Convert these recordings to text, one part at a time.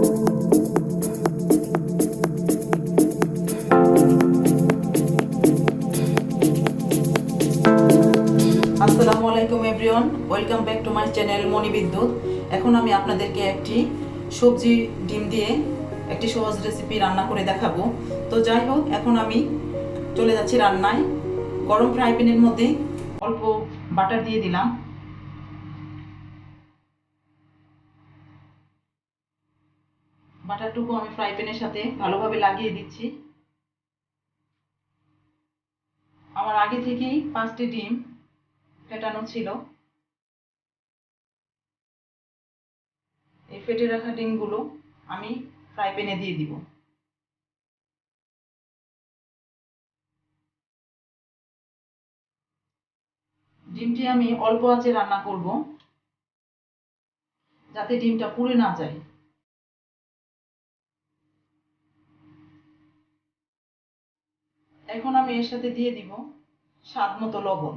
আসসালামু আলাইকুম everyone welcome back to my channel Moni Bidyut. এখন আমি আপনাদেরকে একটি সবজি ডিম দিয়ে একটি সহজ রেসিপি রান্না করে দেখাবো। তো যাই হোক, এখন আমি চলে যাচ্ছি রান্নায়। গরম ফ্রাই প্যানের মধ্যে অল্প বাটার দিয়ে দিলাম। বাটারটুকু আমি ফ্রাই প্যানের সাথে ভালোভাবে লাগিয়ে দিচ্ছি। আমার আগে থেকেই পাঁচটি ডিম ফেটানো ছিল। এই ফেটে রাখা ডিমগুলো আমি ফ্রাই প্যানে দিয়ে দিব। ডিমটি আমি অল্প আঁচে রান্না করব, যাতে ডিমটা পুড়ে না যায়। এখন আমি এর সাথে দিয়ে দিব স্বাদ মতো লবণ।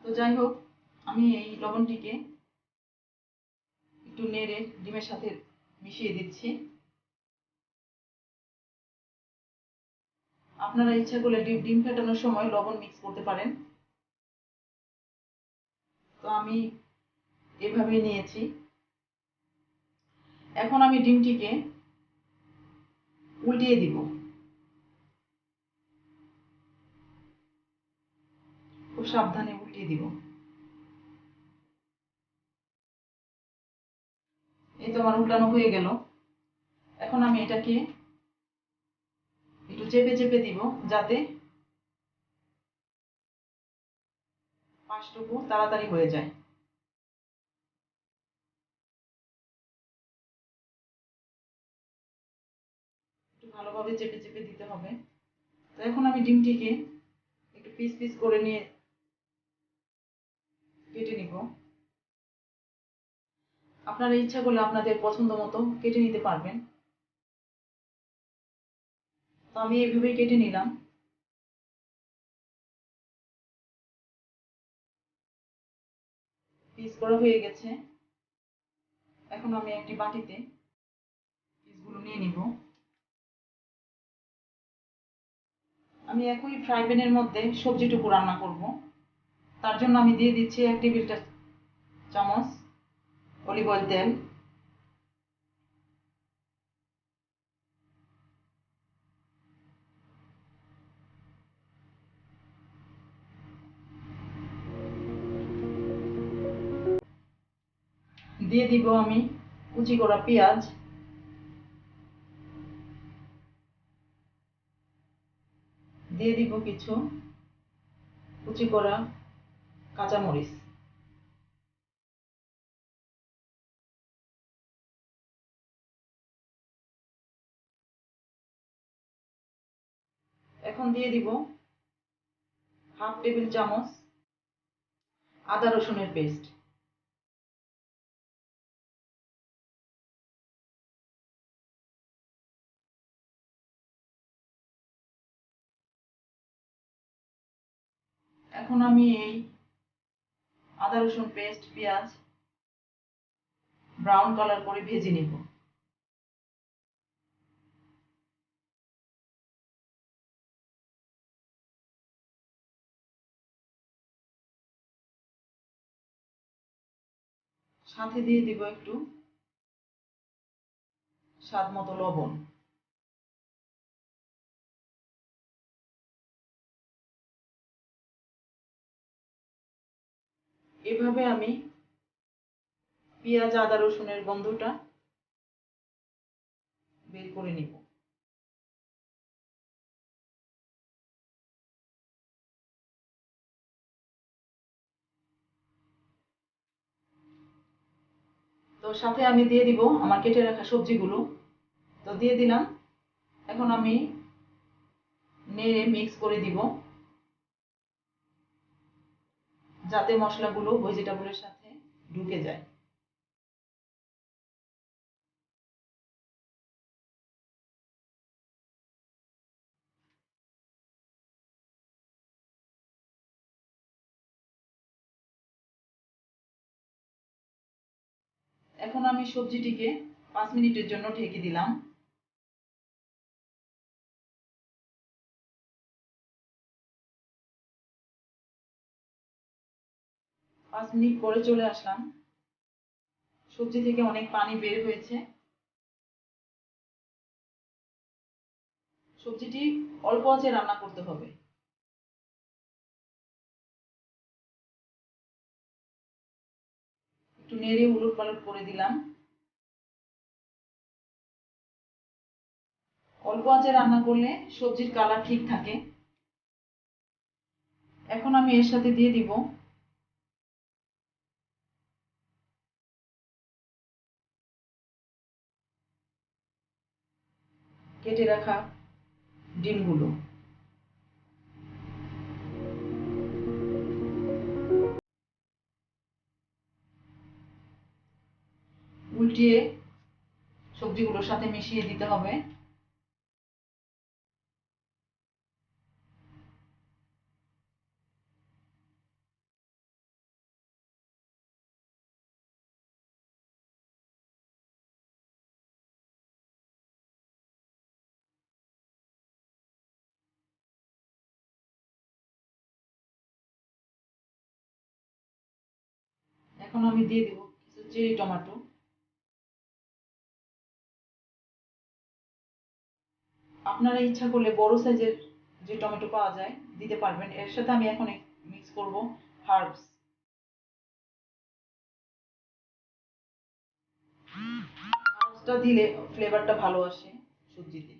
তো যাই হোক, আমি এই লবণটিকে একটু নেড়ে ডিমের সাথে মিশিয়ে দিচ্ছি। আপনারা ইচ্ছা করলে ডিম ডিম ফেটানোর সময় লবণ মিক্স করতে পারেন। তো আমি এভাবে নিয়েছি। এখন আমি ডিমটিকে উল্টিয়ে দিব। খুব সাবধানে উল্টিয়ে দিব। এই তো আমার উল্টানো হয়ে গেল। এখন আমি এটাকে চেপে চেপে দিব যাতে পাঁচটুকু তাড়াতাড়ি হয়ে যায়। একটু ভালোভাবে চেপে চেপে দিতে হবে। তো এখন আমি ডিমটিকে একটু পিস পিস করে নিয়ে কেটে নিব। আপনারা ইচ্ছা করলে আপনাদের পছন্দ মতো কেটে নিতে পারবেন। তো আমি এইভাবেই কেটে নিলাম। পিস করা হয়ে গেছে। এখন আমি একটি বাটিতে পিসগুলো নিয়ে নিব। আমি একই ফ্রাই প্যানের মধ্যে সবজিটুকু রান্না করব। তার জন্য আমি দিয়ে দিচ্ছি এক টেবিল চামচ অলিভ অয়েল তেল। দিয়ে দিব আমি কুচি করা পেঁয়াজ। দিয়ে দিব কিছু কুচি করা কাঁচামরিচ। এখন দিয়ে দিব হাফ টেবিল চামচ আদা রসুনের পেস্ট। আমি এই আদা, রসুন, পেস্ট, পেঁয়াজ ব্রাউন কালার করে ভেজে নিব। সাথে দিয়ে দিব একটু স্বাদ মতো লবণ। এভাবে আমি পেঁয়াজ, আদা, রসুনের গন্ধটা বের করে নিব। তো সাথে আমি দিয়ে দিব আমার কেটে রাখা সবজিগুলো। তো দিয়ে দিলাম। এখন আমি নেড়ে মিক্স করে দিব। যাতে মশলাগুলো ভেজিটেবলের সাথে ঢুকে যায়। এখন আমি সবজিটিকে পাঁচ মিনিটের জন্য ঢেকে দিলাম। পাঁচ মিনিট পরে চলে আসলাম। সবজি থেকে অনেক পানি বের হয়েছে। সবজিটি অল্প আঁচে রান্না করতে হবে। একটু নেড়ে উলট পালট করে দিলাম। অল্প আঁচে রান্না করলে সবজির কালার ঠিক থাকে। এখন আমি এর সাথে দিয়ে দিব। কেটে রাখা ডিমগুলো। উল্টিয়ে সবজিগুলোর সাথে মিশিয়ে দিতে হবে। এখন আমি দিয়ে দিব কিছু চেরি টমেটো। আপনারা ইচ্ছা করলে বড় সাইজের যে টমেটো পাওয়া যায়, দিতে পারবেন। এর সাথে আমি এখন মিক্স করব হার্বস হার্বসটা দিলে ফ্লেভারটা ভালো আসে সবজিতে।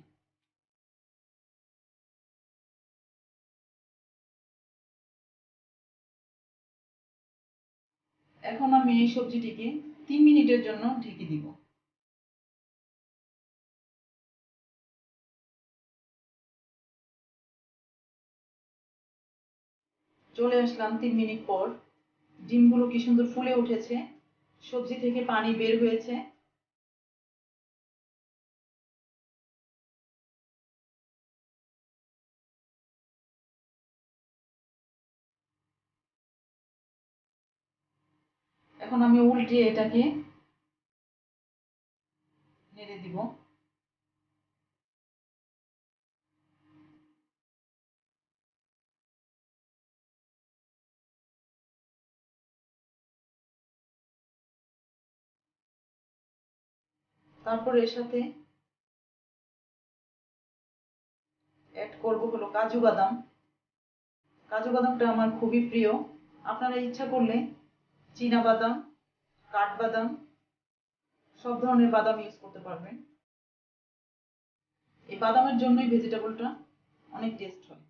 এখন আমি এই সবজিটিকে তিন মিনিটের জন্য ঢেকে দিব। চলে আসলাম তিন মিনিট পর। ডিমগুলো কি সুন্দর ফুলে উঠেছে। সবজি থেকে পানি বের হয়েছে। উল্টিয়ে এটাকে নেড়ে দিব। তারপর এর সাথে অ্যাড করব হলো কাজু বাদাম। কাজু বাদামটা আমার খুবই প্রিয়। আপনারা ইচ্ছা করলে চীনা বাদাম কাঠবাদাম, সব ধরনের বাদাম ইউজ করতে পারবেন। এই বাদামের জন্যই ভেজিটেবলটা অনেক টেস্ট হয়।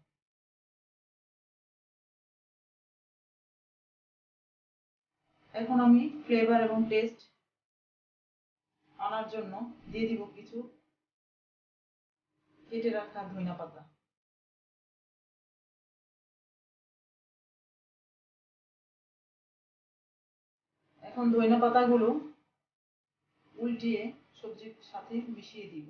এখন আমি ফ্লেভার এবং টেস্ট আনার জন্য দিয়ে দিব কিছু কেটে রাখা ধনিয়া পাতা। এখন ধনিয়া পাতাগুলো উল্টিয়ে সবজির সাথে মিশিয়ে দিব।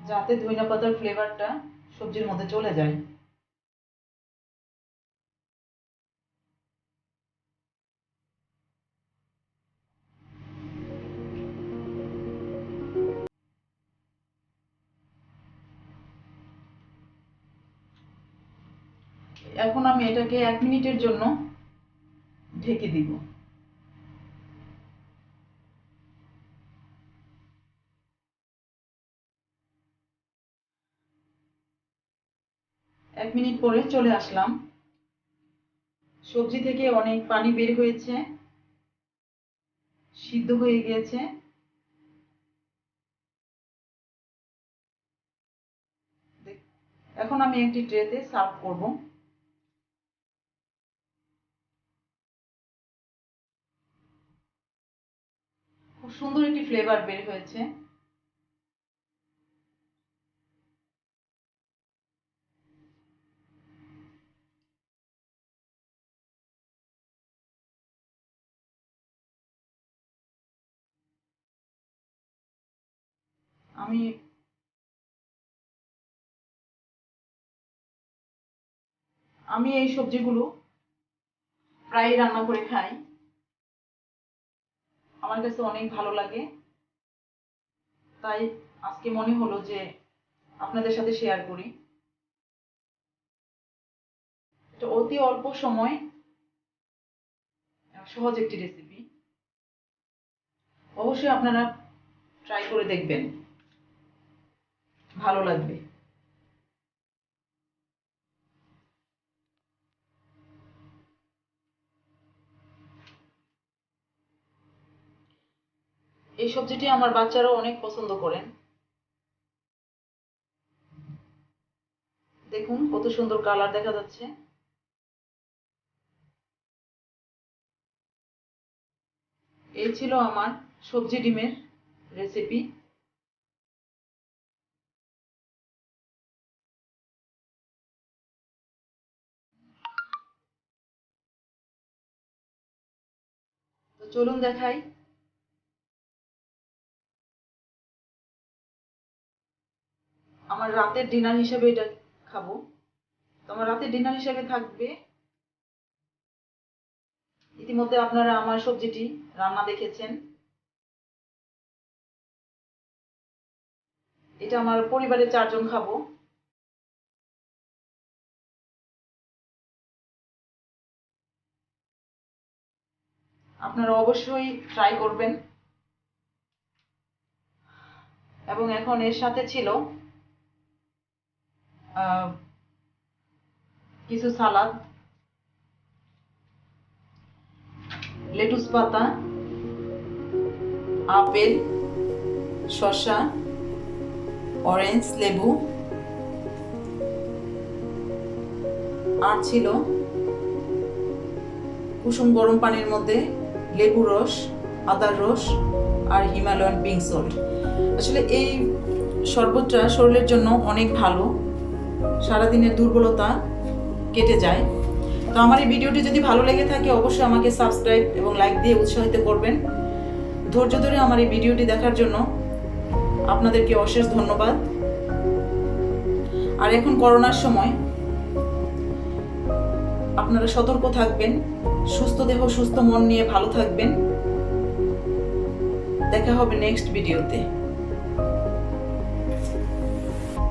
যাতে ধইনা পাতার ফ্লেভারটা সবজির মধ্যে চলে যায়। আমি এটাকে এক মিনিটের জন্য ঢেকে দিব। এক মিনিট পরে চলে আসলাম। সবজি থেকে অনেক পানি বের হয়েছে, সিদ্ধ হয়ে গিয়েছে। এখন আমি একটি ট্রেতে সার্ভ করব। খুব সুন্দর একটি ফ্লেভার বের হয়েছে। আমি আমি এই সবজিগুলো প্রায় রান্না করে খাই। আমার কাছে অনেক ভালো লাগে। তাই আজকে মনে হলো যে আপনাদের সাথে শেয়ার করি। এটা অতি অল্প সময় সহজ একটি রেসিপি অবশ্যই আপনারা ট্রাই করে দেখবেন। ভালো লাগবে। এই সবজিটি আমার বাচ্চারাও অনেক পছন্দ করেন। দেখুন, কত সুন্দর কালার দেখা যাচ্ছে। এই ছিল আমার সবজি ডিমের রেসিপি তো চলুন দেখাই আমার রাতের ডিনার হিসেবে এটা খাব। তো আমার রাতের ডিনার হিসেবে থাকবে। ইতিমধ্যে আপনারা আমার সবজিটি রান্না দেখেছেন। এটা আমার পরিবারের চারজন খাব। আপনারা অবশ্যই ট্রাই করবেন। এবং এখন এর সাথে ছিল কিছু সালাদ, লেটুস পাতা, আপেল, শসা অরেঞ্জ লেবু, আর ছিল কুসুম গরম পানির মধ্যে লেবু রস, আদার রস আর হিমালয়ান পিঙ্ক সল্ট আসলে এই শরবতটা শরীরের জন্য অনেক ভালো। সারাদিনের দুর্বলতা কেটে যায়। তো আমার এই ভিডিওটি যদি ভালো লেগে থাকে, অবশ্যই আমাকে সাবস্ক্রাইব এবং লাইক দিয়ে উৎসাহিত করবেন। ধৈর্য ধরে আমার এই ভিডিওটি দেখার জন্য আপনাদেরকে অশেষ ধন্যবাদ। আর এখন করোনার সময়, আপনারা সতর্ক থাকবেন, সুস্থ দেহ, সুস্থ মন নিয়ে ভালো থাকবেন। দেখা হবে নেক্সট ভিডিওতে